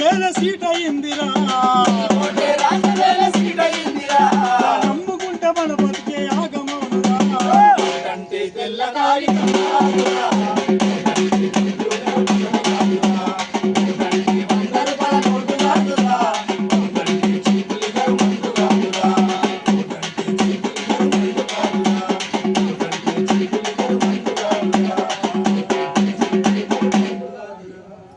రాజ్యమేల seat అయిందిరా నమ్ముకుంటే మన బతికే ఆగమనురా కంటే తెల్ల